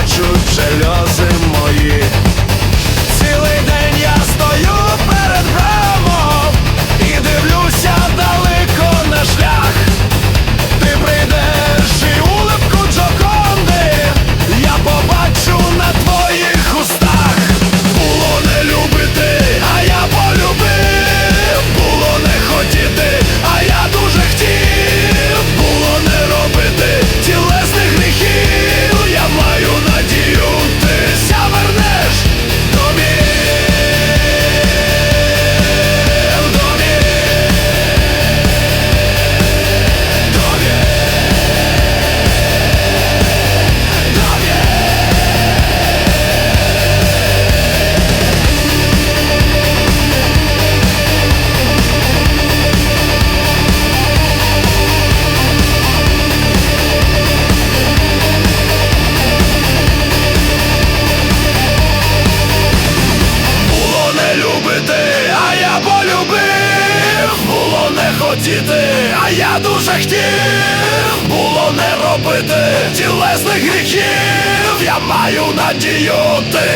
плачуть желези мої. діти, а я дуже хотів було не робити тілесних гріхів. Я маю надію ти